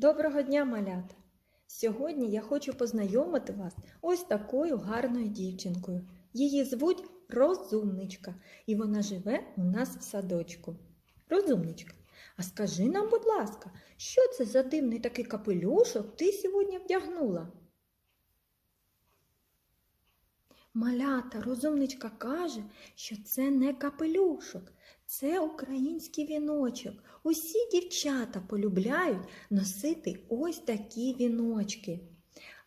Доброго дня, малята! Сьогодні я хочу познайомити вас ось такою гарною дівчинкою. Її звуть Розумничка, і вона живе у нас в садочку. Розумничка, а скажи нам, будь ласка, що це за дивний такий капелюшок ти сьогодні вдягнула? Малята, розумничка каже, що це не капелюшок, це український віночок. Усі дівчата полюбляють носити ось такі віночки.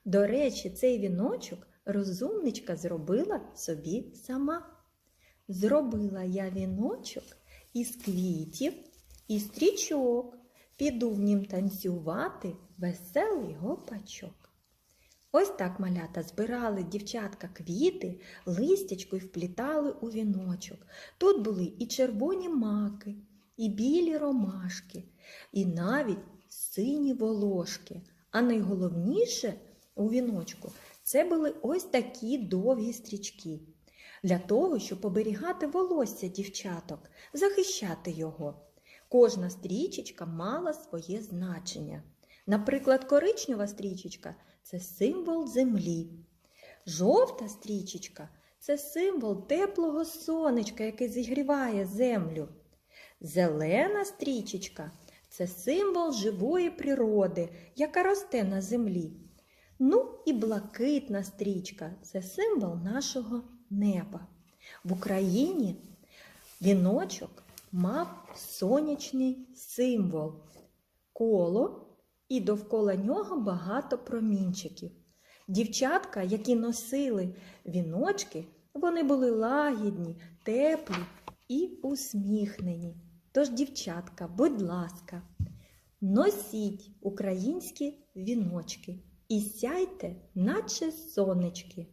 До речі, цей віночок розумничка зробила собі сама. Зробила я віночок із квітів і стрічок. Піду в нім танцювати веселий гопачок. Ось так малята збирали дівчатка квіти, листячко й вплітали у віночок. Тут були і червоні маки, і білі ромашки, і навіть сині волошки. А найголовніше у віночку це були ось такі довгі стрічки. Для того, щоб оберігати волосся дівчаток, захищати його. Кожна стрічечка мала своє значення. Наприклад, коричнева стрічечка це символ землі. Жовта стрічечка це символ теплого сонечка, яке зігріває землю. Зелена стрічечка це символ живої природи, яка росте на землі. Ну і блакитна стрічка це символ нашого неба. В Україні віночок мав сонячний символ коло, і довкола нього багато промінчиків. Дівчатка, які носили віночки, вони були лагідні, теплі і усміхнені. Тож, дівчатка, будь ласка, носіть українські віночки і сяйте, наче сонечки.